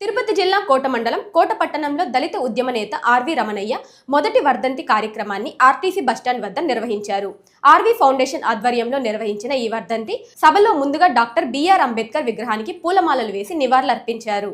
తిరుపతి జిల్లా కోట మండలం కోట పట్టణంలో దళిత ఉద్యమ నేత ఆర్వి రమణయ్య మొదటి వర్ధంతి కార్యక్రమాన్ని ఆర్టీసీ బస్టాండ్ వద్ద నిర్వహించారు. ఆర్వి ఫౌండేషన్ ఆధ్వర్యంలో నిర్వహించిన ఈ వర్ధంతి సభలో ముందుగా డాక్టర్ బిఆర్ అంబేద్కర్ విగ్రహానికి పూలమాలలు వేసి నివాళులర్పించారు.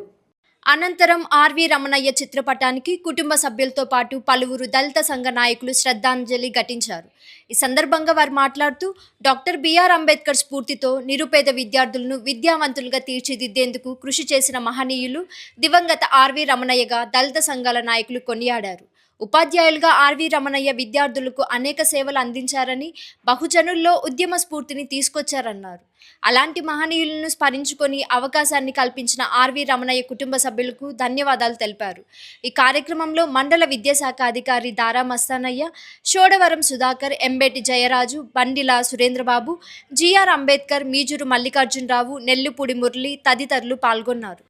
అనంతరం ఆర్వి రమణయ్య చిత్రపటానికి కుటుంబ సభ్యులతో పాటు పలువురు దళిత సంఘ నాయకులు శ్రద్ధాంజలి ఘటించారు. ఈ సందర్భంగా వారు మాట్లాడుతూ డాక్టర్ బిఆర్ అంబేద్కర్ స్ఫూర్తితో నిరుపేద విద్యార్థులను విద్యావంతులుగా తీర్చిదిద్దేందుకు కృషి చేసిన మహనీయులు దివంగత ఆర్వి రమణయ్యగా దళిత సంఘాల నాయకులు కొనియాడారు. ఉపాధ్యాయులుగా ఆర్వి రమణయ్య విద్యార్థులకు అనేక సేవలు అందించారని బహుజనుల్లో ఉద్యమ స్ఫూర్తిని తీసుకొచ్చారన్నారు. అలాంటి మహనీయులను స్మరించుకొని అవకాశాన్ని కల్పించిన ఆర్వి రమణయ్య కుటుంబ సభ్యులకు ధన్యవాదాలు తెలిపారు. ఈ కార్యక్రమంలో మండల విద్యాశాఖ అధికారి దారా మస్తానయ్య షోడవరం సుధాకర్ ఎంబేటి జయరాజు బండిల సురేంద్రబాబు జిఆర్ అంబేద్కర్ మీజూరు మల్లికార్జునరావు నెల్లుపూడి మురళి తదితరులు పాల్గొన్నారు.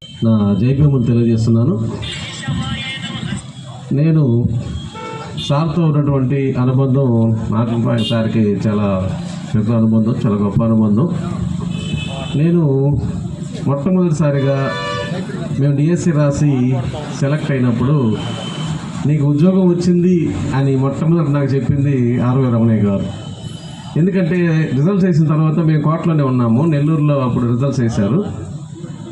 తెలియజేస్తున్నాను. నేను సార్తో ఉన్నటువంటి అనుబంధం నాకు సార్కి చాలా పెద్ద అనుబంధం చాలా గొప్ప అనుబంధం. నేను మొట్టమొదటిసారిగా మేము డిఎస్సి రాసి సెలెక్ట్ అయినప్పుడు నీకు ఉద్యోగం వచ్చింది అని మొట్టమొదటి నాకు చెప్పింది ఆర్వీ రమణయ్య గారు. ఎందుకంటే రిజల్ట్స్ వేసిన తర్వాత మేము కోటలోనే ఉన్నాము నెల్లూరులో అప్పుడు రిజల్ట్స్ వేశారు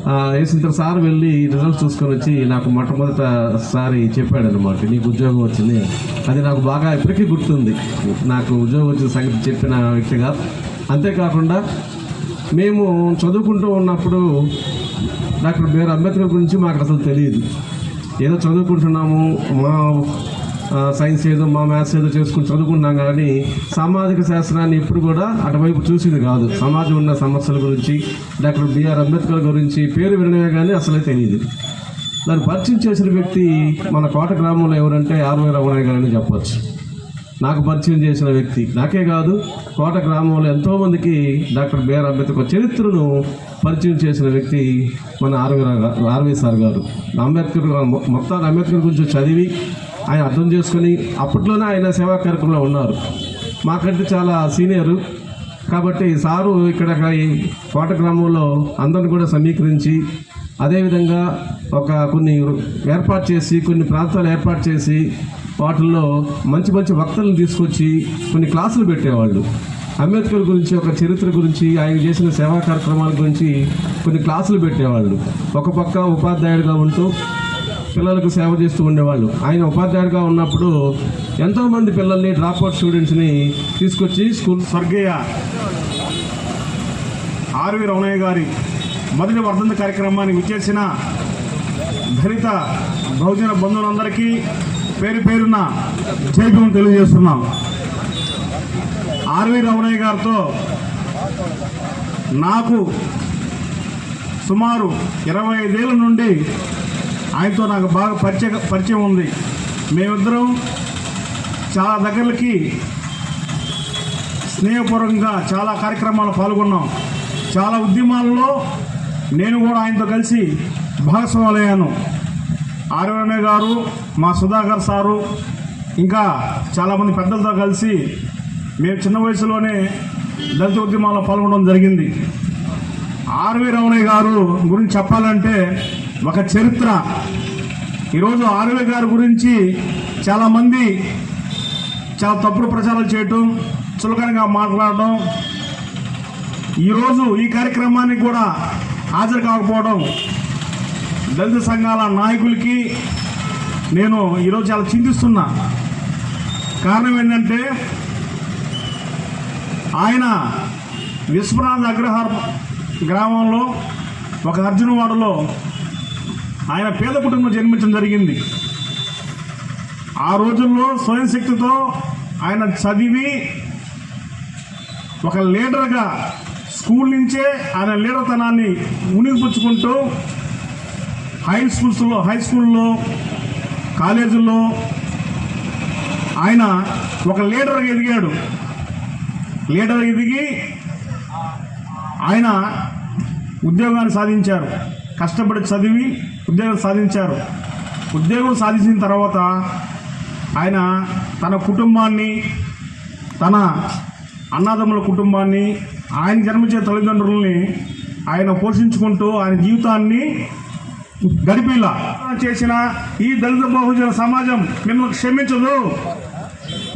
వేసిన సార్ వెళ్ళి రిజల్ట్స్ చూసుకొని వచ్చి నాకు మొట్టమొదటిసారి చెప్పాడు అనమాట నీకు ఉద్యోగం వచ్చింది. అది నాకు బాగా ఇప్పటికీ గుర్తుంది. నాకు ఉద్యోగం వచ్చిన సంగతి చెప్పిన వ్యక్తిగా. అంతేకాకుండా మేము చదువుకుంటూ ఉన్నప్పుడు డాక్టర్ బిఆర్ అంబేద్కర్ గురించి మాకు అసలు తెలియదు. ఏదో చదువుకుంటున్నాము మా సైన్స్ ఏదో మా మ్యాథ్స్ ఏదో చేసుకుని చదువుకున్నాం కానీ సామాజిక శాస్త్రాన్ని ఎప్పుడు కూడా అటువైపు చూసింది కాదు. సమాజం ఉన్న సమస్యల గురించి డాక్టర్ బిఆర్ అంబేద్కర్ గురించి పేరు వినడమే కానీ అసలే తెలియదు. దాన్ని పరిచయం చేసిన వ్యక్తి మన కోట గ్రామంలో ఎవరంటే ఆర్వై రమణయ్య గారని చెప్పవచ్చు నాకు పరిచయం చేసిన వ్యక్తి. నాకే కాదు కోట గ్రామంలో ఎంతోమందికి డాక్టర్ బిఆర్ అంబేద్కర్ చరిత్రను పరిచయం చేసిన వ్యక్తి మన ఆర్వీ ఆర్వీ సార్ గారు. అంబేద్కర్ మొత్తాన్ని అంబేద్కర్ గురించి చదివి ఆయన అర్థం చేసుకొని అప్పట్లోనే ఆయన సేవా కార్యక్రమంలో ఉన్నారు. మాకంటే చాలా సీనియరు. కాబట్టి సారు ఇక్కడ ఈ కోట గ్రామంలో అందరిని కూడా సమీకరించి అదేవిధంగా ఒక కొన్ని ఏర్పాటు చేసి కొన్ని ప్రాంతాలు ఏర్పాటు చేసి వాటిల్లో మంచి మంచి వక్తలను తీసుకొచ్చి కొన్ని క్లాసులు పెట్టేవాళ్ళు. అంబేద్కర్ గురించి ఒక చరిత్ర గురించి ఆయన చేసిన సేవా కార్యక్రమాల గురించి కొన్ని క్లాసులు పెట్టేవాళ్ళు. ఒక పక్క ఉపాధ్యాయుడిగా ఉంటూ పిల్లలకు సేవ చేస్తూ ఉండేవాళ్ళు. ఆయన ఉపాధ్యాయుడిగా ఉన్నప్పుడు ఎంతోమంది పిల్లల్ని డ్రాప్అవుట్ స్టూడెంట్స్ని తీసుకొచ్చి స్కూల్ స్వర్గీయ ఆర్వి రమణయ్య గారి మొదటి వర్ధంత కార్యక్రమాన్ని విచ్చేసిన దళిత బహుజన బంధువులందరికీ పేరు పేరున జైభం తెలియజేస్తున్నాం. ఆర్వి రమణయ్య గారితో నాకు సుమారు ఇరవై ఐదేళ్ళ నుండి ఆయనతో నాకు బాగా పరిచయ పరిచయం ఉంది. మేమిద్దరం చాలా దగ్గరకి స్నేహపూర్వకంగా చాలా కార్యక్రమాలు పాల్గొన్నాం. చాలా ఉద్యమాల్లో నేను కూడా ఆయనతో కలిసి భాగస్వాములయ్యాను. ఆర్వణ గారు మా సుధాకర్ సారు ఇంకా చాలామంది పెద్దలతో కలిసి మేము చిన్న వయసులోనే దళిత ఉద్యమాల్లో పాల్గొనడం జరిగింది. ఆర్వి రమణయ్య గారు గురించి చెప్పాలంటే ఒక చరిత్ర. ఈరోజు ఆర్వి గారి గురించి చాలామంది చాలా తప్పుడు ప్రచారాలు చేయటం చులకనగా మాట్లాడడం ఈరోజు ఈ కార్యక్రమానికి కూడా హాజరు కాకపోవడం దళిత సంఘాల నాయకులకి నేను ఈరోజు చాలా చింతిస్తున్నా. కారణం ఏంటంటే ఆయన విశ్వనాథ్ అగ్రహార్ గ్రామంలో ఒక అర్జునవాడలో ఆయన పేద కుటుంబం జన్మించడం జరిగింది. ఆ రోజుల్లో స్వయం శక్తితో ఆయన చదివి ఒక లీడర్గా స్కూల్ నుంచే ఆయన లీడర్తనాన్ని ఉనిగిపుచ్చుకుంటూ హై స్కూల్స్లో హై స్కూల్లో కాలేజీల్లో ఆయన ఒక లీడర్గా ఎదిగాడు. లీడర్ ఎదిగి ఆయన ఉద్యోగాన్ని సాధించారు. కష్టపడి చదివి ఉద్యోగం సాధించారు. ఉద్యోగం సాధించిన తర్వాత ఆయన తన కుటుంబాన్ని తన అన్నదమ్ముల కుటుంబాన్ని ఆయన జన్మించే తల్లిదండ్రుల్ని ఆయన పోషించుకుంటూ ఆయన జీవితాన్ని గడిపిలా చేసిన ఈ దళిత బహుజన సమాజం మిమ్మల్ని క్షమించదు.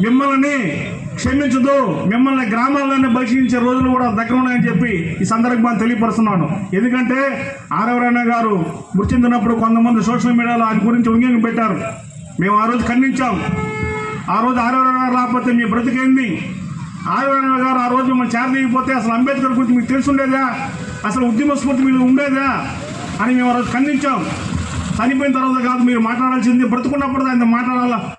మిమ్మల్ని క్షమించదు మిమ్మల్ని గ్రామాల్లోనే బహిష్కరించే రోజులు కూడా దగ్గర ఉన్నాయని చెప్పి ఈ సందర్భంగా తెలియపరుస్తున్నాను. ఎందుకంటే ఆరవరాణ గారు మృతి చెందినప్పుడు కొంతమంది సోషల్ మీడియాలో ఆయన గురించి ఉంగి పెట్టారు. మేము ఆ రోజు ఖండించాం. ఆ రోజు ఆరవరాణ గారు రాకపోతే మీ బ్రతికేంది ఆరవరాణ గారు ఆ రోజు మిమ్మల్ని చేరదీయకపోతే అసలు అంబేద్కర్ గురించి మీకు తెలుసుండేదా అసలు ఉద్యమ స్ఫూర్తి మీద ఉండేదా? అని మేము ఆ రోజు ఖండించాం. చనిపోయిన తర్వాత కాదు మీరు మాట్లాడాల్సింది బ్రతుకున్నప్పుడు ఆయన మాట్లాడాలా?